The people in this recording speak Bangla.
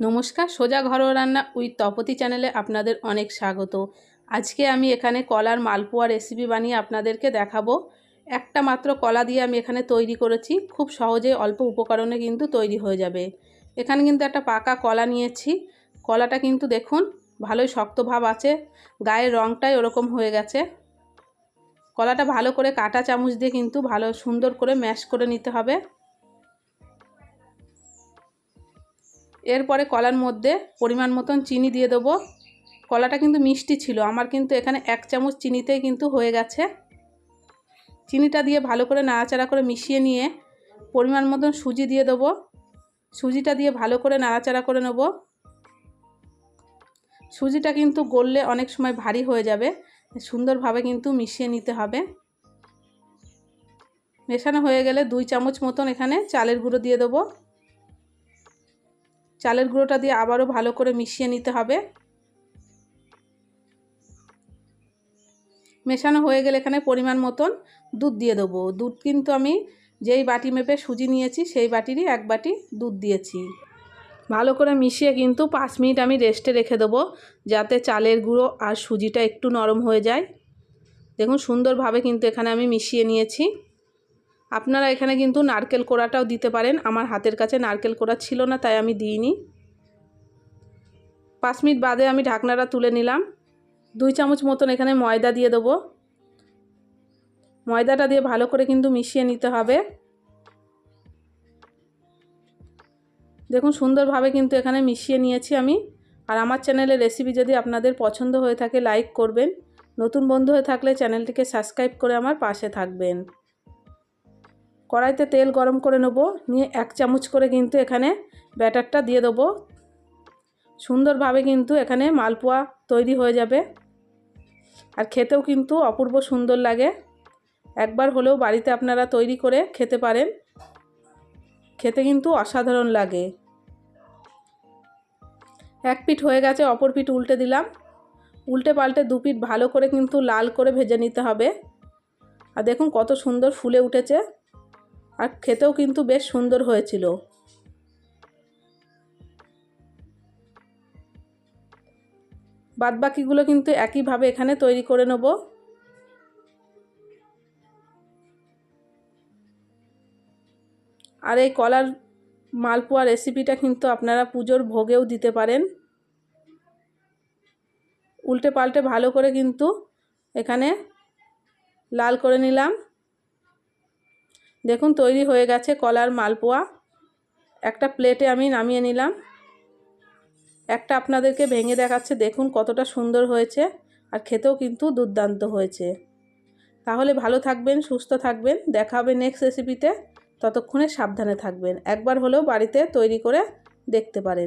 নমস্কার, সোজা ঘরোয়া রান্না উইথ তপতি চ্যানেলে আপনাদের অনেক স্বাগত। আজকে আমি এখানে কলার মালপোয়া রেসিপি বানিয়ে আপনাদেরকে দেখাবো। একটা মাত্র কলা দিয়ে আমি এখানে তৈরি করেছি। খুব সহজে অল্প উপকরণে কিন্তু তৈরি হয়ে যাবে। এখানে কিন্তু একটা পাকা কলা নিয়েছি। কলাটা কিন্তু দেখুন, ভালোই শক্ত ভাব আছে। গায়ের রঙটাই ওরকম হয়ে গেছে। কলাটা ভালো করে কাটা চামচ দিয়ে কিন্তু ভালো সুন্দর করে ম্যাশ করে নিতে হবে। এরপরে কলার মধ্যে পরিমাণ মতন চিনি দিয়ে দেবো। কলাটা কিন্তু মিষ্টি ছিল, আমার কিন্তু এখানে এক চামচ চিনিতেই কিন্তু হয়ে গেছে। চিনিটা দিয়ে ভালো করে নাড়াচাড়া করে মিশিয়ে নিয়ে পরিমাণ মতন সুজি দিয়ে দেবো। সুজিটা দিয়ে ভালো করে নাড়াচাড়া করে নেব। সুজিটা কিন্তু গললে অনেক সময় ভারী হয়ে যাবে, সুন্দরভাবে কিন্তু মিশিয়ে নিতে হবে। মেশানো হয়ে গেলে দুই চামচ মতন এখানে চালের গুঁড়ো দিয়ে দেবো। চালের গুঁড়োটা দিয়ে আবারও ভালো করে মিশিয়ে নিতে হবে। মেশানো হয়ে গেলে এখানে পরিমাণ মতন দুধ দিয়ে দেবো। দুধ কিন্তু আমি যেই বাটি মেপে সুজি নিয়েছি, সেই বাটিরই এক বাটি দুধ দিয়েছি। ভালো করে মিশিয়ে কিন্তু পাঁচ মিনিট আমি রেস্টে রেখে দেবো, যাতে চালের গুঁড়ো আর সুজিটা একটু নরম হয়ে যায়। দেখুন, সুন্দরভাবে কিন্তু এখানে আমি মিশিয়ে নিয়েছি। আপনারা এখানে কিন্তু নারকেল কোড়াটাও দিতে পারেন। আমার হাতের কাছে নারকেল কোড়া ছিল না, তাই আমি দিইনি। পাঁচ মিনিট বাদে আমি ঢাকনাটা তুলে নিলাম। দুই চামচ মতন এখানে ময়দা দিয়ে দেবো। ময়দাটা দিয়ে ভালো করে কিন্তু মিশিয়ে নিতে হবে। দেখুন, সুন্দরভাবে কিন্তু এখানে মিশিয়ে নিয়েছি আমি। আর আমার চ্যানেলের রেসিপি যদি আপনাদের পছন্দ হয়ে থাকে, লাইক করবেন। নতুন বন্ধু হয়ে থাকলে চ্যানেলটিকে সাবস্ক্রাইব করে আমার পাশে থাকবেন। কড়াইতে তেল গরম করে নেব, নিয়ে এক চামচ করে কিন্তু এখানে ব্যাটারটা দিয়ে দেবো। সুন্দরভাবে কিন্তু এখানে মালপোয়া তৈরি হয়ে যাবে। আর খেতেও কিন্তু অপূর্ব সুন্দর লাগে। একবার হলেও বাড়িতে আপনারা তৈরি করে খেতে পারেন। খেতে কিন্তু অসাধারণ লাগে। এক পিঠ হয়ে গেছে, অপর পিঠ উল্টে দিলাম। উল্টে পাল্টে দু পিঠ ভালো করে কিন্তু লাল করে ভেজে নিতে হবে। আর দেখুন কত সুন্দর ফুলে উঠেছে। আর খেতেও কিন্তু বেশ সুন্দর হয়েছিল। বাদবাকিগুলো কিন্তু একইভাবে এখানে তৈরি করে নেব। আর এই কলার মালপোয়া রেসিপিটা কিন্তু আপনারা পুজোর ভোগেও দিতে পারেন। উল্টে পাল্টে ভালো করে কিন্তু এখানে লাল করে নিলাম। দেখুন, তৈরি হয়ে গেছে কলার মালপোয়া। একটা প্লেটে আমি নামিয়ে নিলাম। একটা আপনাদেরকে ভেঙে দেখাচ্ছে, দেখুন কতটা সুন্দর হয়েছে আর খেতেও কিন্তু দুর্দান্ত হয়েছে। তাহলে ভালো থাকবেন, সুস্থ থাকবেন। দেখা হবে নেক্সট রেসিপিতে ততক্ষণে সাবধানে থাকবেন। একবার হলেও বাড়িতে তৈরি করে দেখতে পারেন।